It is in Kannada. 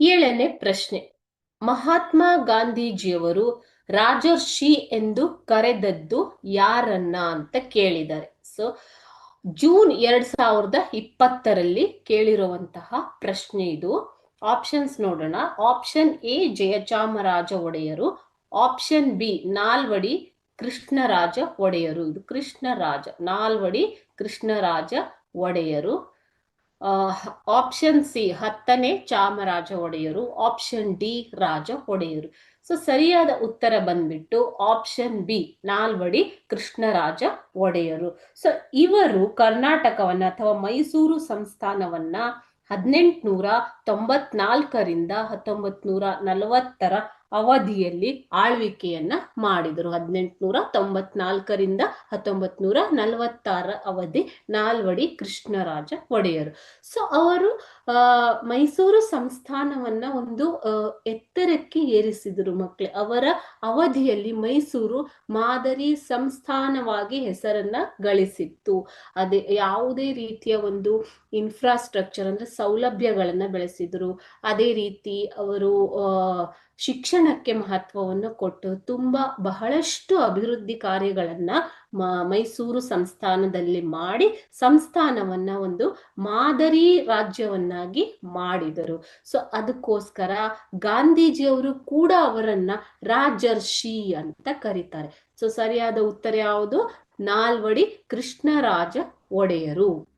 ಏಳನೇ ಪ್ರಶ್ನೆ. ಮಹಾತ್ಮ ಗಾಂಧೀಜಿಯವರು ರಾಜರ್ಷಿ ಎಂದು ಕರೆದದ್ದು ಯಾರನ್ನ ಅಂತ ಕೇಳಿದ್ದಾರೆ. ಸೊ ಜೂನ್ ಎರಡ್ ಸಾವಿರದ ಇಪ್ಪತ್ತರಲ್ಲಿ ಕೇಳಿರುವಂತಹ ಪ್ರಶ್ನೆ ಇದು. ಆಪ್ಷನ್ಸ್ ನೋಡೋಣ. ಆಪ್ಷನ್ ಎ ಜಯಚಾಮರಾಜ ಒಡೆಯರು. ಆಪ್ಷನ್ ಬಿ ನಾಲ್ವಡಿ ಕೃಷ್ಣರಾಜ ಒಡೆಯರು. ಇದು ಕೃಷ್ಣರಾಜ, ನಾಲ್ವಡಿ ಕೃಷ್ಣರಾಜ ಒಡೆಯರು. ಆಪ್ಷನ್ ಸಿ ಹತ್ತನೇ ಚಾಮರಾಜ ಒಡೆಯರು ಆಪ್ಷನ್ ಡಿ ರಾಜ ಒಡೆಯರು. ಸೊ ಸರಿಯಾದ ಉತ್ತರ ಬಂದ್ಬಿಟ್ಟು ಆಪ್ಷನ್ ಬಿ ನಾಲ್ವಡಿ ಕೃಷ್ಣರಾಜ ಒಡೆಯರು. ಸೊ ಇವರು ಕರ್ನಾಟಕವನ್ನ ಅಥವಾ ಮೈಸೂರು ಸಂಸ್ಥಾನವನ್ನ ಹದಿನೆಂಟುನೂರ ತೊಂಬತ್ನಾಲ್ಕರಿಂದ ಹತ್ತೊಂಬತ್ ನೂರ ನಲವತ್ತರ ಅವಧಿಯಲ್ಲಿ ಆಳ್ವಿಕೆಯನ್ನ ಮಾಡಿದರು. ಹದಿನೆಂಟುನೂರ ತೊಂಬತ್ನಾಲ್ಕರಿಂದ ಹತ್ತೊಂಬತ್ ನೂರ ನಲವತ್ತಾರ ಅವಧಿ ನಾಲ್ವಡಿ ಕೃಷ್ಣರಾಜ ಒಡೆಯರು. ಸೊ ಅವರು ಮೈಸೂರು ಸಂಸ್ಥಾನವನ್ನ ಒಂದು ಎತ್ತರಕ್ಕೆ ಏರಿಸಿದರು ಮಕ್ಕಳೇ ಅವರ ಅವಧಿಯಲ್ಲಿ ಮೈಸೂರು ಮಾದರಿ ಸಂಸ್ಥಾನವಾಗಿ ಹೆಸರನ್ನ ಗಳಿಸಿತ್ತು. ಅದೇ, ಯಾವುದೇ ರೀತಿಯ ಒಂದು ಇನ್ಫ್ರಾಸ್ಟ್ರಕ್ಚರ್ ಅಂದ್ರೆ ಸೌಲಭ್ಯಗಳನ್ನ ಬೆಳೆಸಿದ್ರು. ಅದೇ ರೀತಿ ಅವರು ಅಹ್ ಶಿಕ್ಷಣಕ್ಕೆ ಮಹತ್ವವನ್ನು ಕೊಟ್ಟು ತುಂಬಾ ಬಹಳಷ್ಟು ಅಭಿವೃದ್ಧಿ ಕಾರ್ಯಗಳನ್ನ ಮೈಸೂರು ಸಂಸ್ಥಾನದಲ್ಲಿ ಮಾಡಿ ಸಂಸ್ಥಾನವನ್ನ ಒಂದು ಮಾದರಿ ರಾಜ್ಯವನ್ನಾಗಿ ಮಾಡಿದರು. ಸೊ ಅದಕ್ಕೋಸ್ಕರ ಗಾಂಧೀಜಿಯವರು ಕೂಡ ಅವರನ್ನ ರಾಜರ್ಷಿ ಅಂತ ಕರೀತಾರೆ. ಸೊ ಸರಿಯಾದ ಉತ್ತರ ಯಾವುದು? ನಾಲ್ವಡಿ ಕೃಷ್ಣರಾಜ ಒಡೆಯರು.